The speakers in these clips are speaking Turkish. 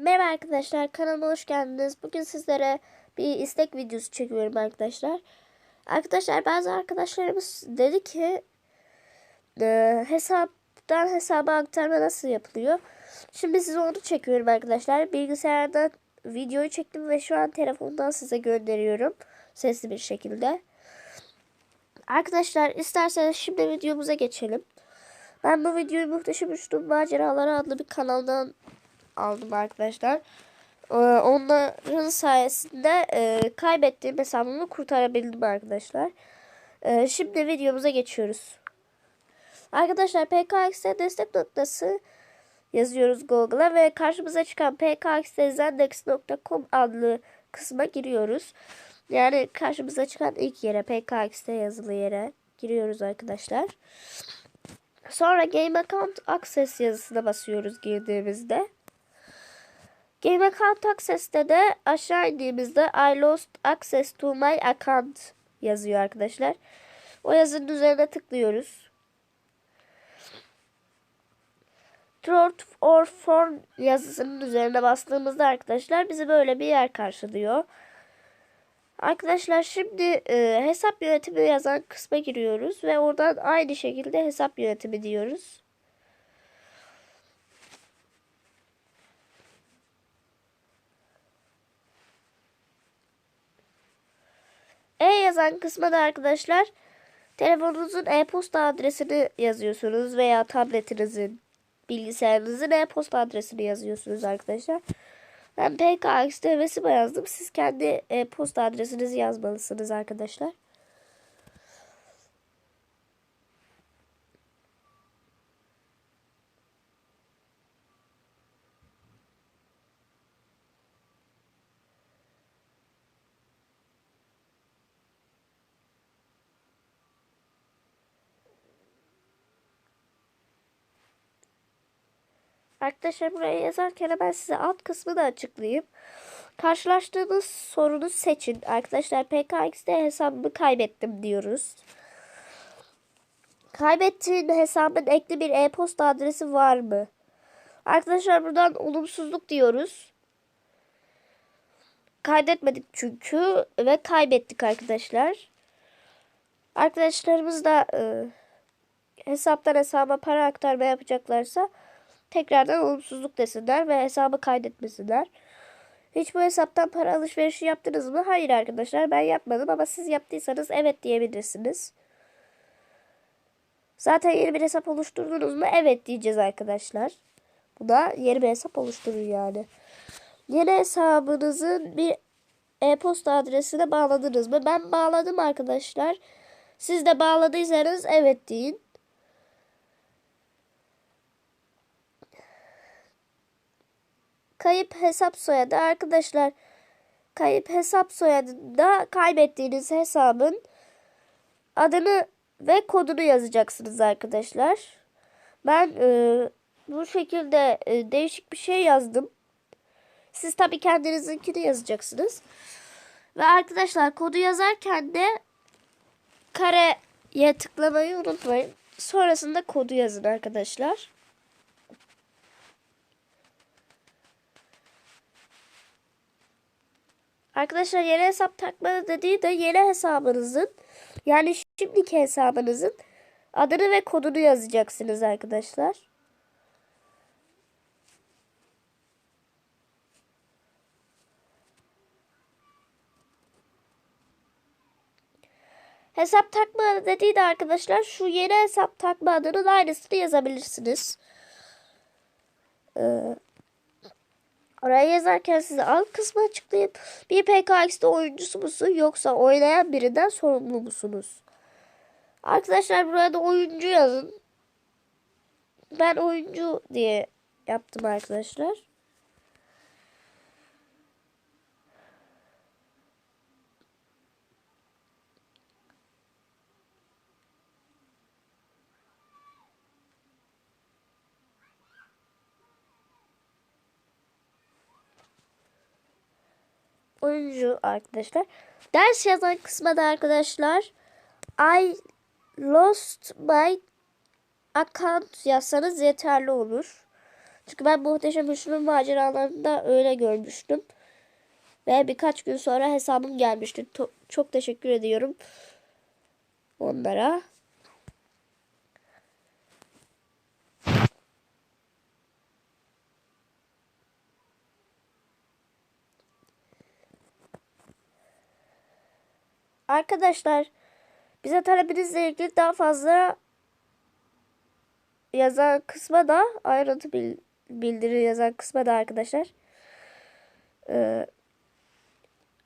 Merhaba arkadaşlar kanalıma hoş geldiniz. Bugün sizlere bir istek videosu çekiyorum arkadaşlar. Arkadaşlar bazı arkadaşlarımız dedi ki e, hesaptan hesaba aktarma nasıl yapılıyor? Şimdi size onu çekiyorum arkadaşlar. Bilgisayardan videoyu çektim ve şu an telefondan size gönderiyorum. Sesli bir şekilde. Arkadaşlar isterseniz şimdi videomuza geçelim. Ben bu videoyu Muhteşem Üçlü Maceraları adlı bir kanaldan aldım arkadaşlar. Ee, Onların sayesinde e, kaybettiğim hesabımı kurtarabildim arkadaşlar. Ee, Şimdi videomuza geçiyoruz. Arkadaşlar PKX'de destek noktası yazıyoruz Google'a ve karşımıza çıkan pkxzendex.com adlı kısma giriyoruz. Yani karşımıza çıkan ilk yere PKX'de yazılı yere giriyoruz arkadaşlar. Sonra Game Account Access yazısına basıyoruz girdiğimizde. Game Account Access'te de aşağı indiğimizde I lost access to my account yazıyor arkadaşlar. O yazının üzerine tıklıyoruz. Truth or form yazısının üzerine bastığımızda arkadaşlar bizi böyle bir yer karşılıyor. Arkadaşlar şimdi e, hesap yönetimi yazan kısma giriyoruz ve oradan aynı şekilde hesap yönetimi diyoruz. E yazan kısma da arkadaşlar telefonunuzun e-posta adresini yazıyorsunuz veya tabletinizin, bilgisayarınızın e-posta adresini yazıyorsunuz arkadaşlar. Ben PKX'de Vesima yazdım. Siz kendi e-posta adresinizi yazmalısınız arkadaşlar. Arkadaşlar buraya yazarken ben size alt kısmını açıklayayım. Karşılaştığınız sorunu seçin. Arkadaşlar PKX'de hesabımı kaybettim diyoruz. Kaybettiğin hesabın ekli bir e-posta adresi var mı? Arkadaşlar buradan olumsuzluk diyoruz. Kaydetmedik çünkü ve kaybettik arkadaşlar. Arkadaşlarımız da e, hesaptan hesaba para aktarma yapacaklarsa tekrardan olumsuzluk desinler ve hesabı kaydetmesinler. Hiç bu hesaptan para alışverişi yaptınız mı? Hayır arkadaşlar ben yapmadım ama siz yaptıysanız evet diyebilirsiniz. Zaten yeni bir hesap oluşturdunuz mu? Evet diyeceğiz arkadaşlar. Buna yeni bir hesap oluşturun yani. Yeni hesabınızın bir e-posta adresine bağladınız mı? Ben bağladım arkadaşlar. Siz de bağladıysanız evet deyin. Kayıp hesap soyadı arkadaşlar. Kayıp hesap soyadında kaybettiğiniz hesabın adını ve kodunu yazacaksınız arkadaşlar. Ben e, bu şekilde e, değişik bir şey yazdım. Siz tabii kendinizinkini yazacaksınız. Ve arkadaşlar kodu yazarken de kareye tıklamayı unutmayın. Sonrasında kodu yazın arkadaşlar. Arkadaşlar yeni hesap takma dediği de yeni hesabınızın yani şimdiki hesabınızın adını ve kodunu yazacaksınız arkadaşlar. Hesap takma dediği de arkadaşlar şu yeni hesap takma adının aynısını yazabilirsiniz. Ee, Oraya yazarken size alt kısmı açıklayayım. Bir PKX'de oyuncusu musun yoksa oynayan birinden sorumlu musunuz? Arkadaşlar buraya da oyuncu yazın. Ben oyuncu diye yaptım arkadaşlar. Oyuncu arkadaşlar. Ders yazan kısma da arkadaşlar I lost my account yazsanız yeterli olur. Çünkü ben Muhteşem Üçlü'nün maceralarında öyle görmüştüm. Ve birkaç gün sonra hesabım gelmişti. Çok teşekkür ediyorum onlara. Arkadaşlar bize talebinizle ilgili daha fazla yazan kısma da ayrıntı bil- bildiri yazan kısma da arkadaşlar ee,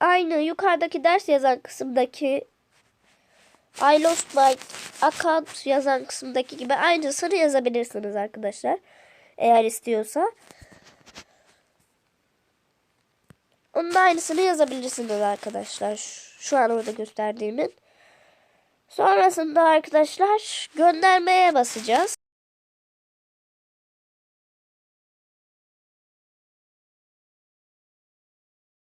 aynı yukarıdaki ders yazan kısımdaki I lost my account yazan kısımdaki gibi aynısını yazabilirsiniz arkadaşlar. Eğer istiyorsa. Onun da aynısını yazabilirsiniz arkadaşlar. Şu- an orada gösterdiğimin. Sonrasında arkadaşlar göndermeye basacağız.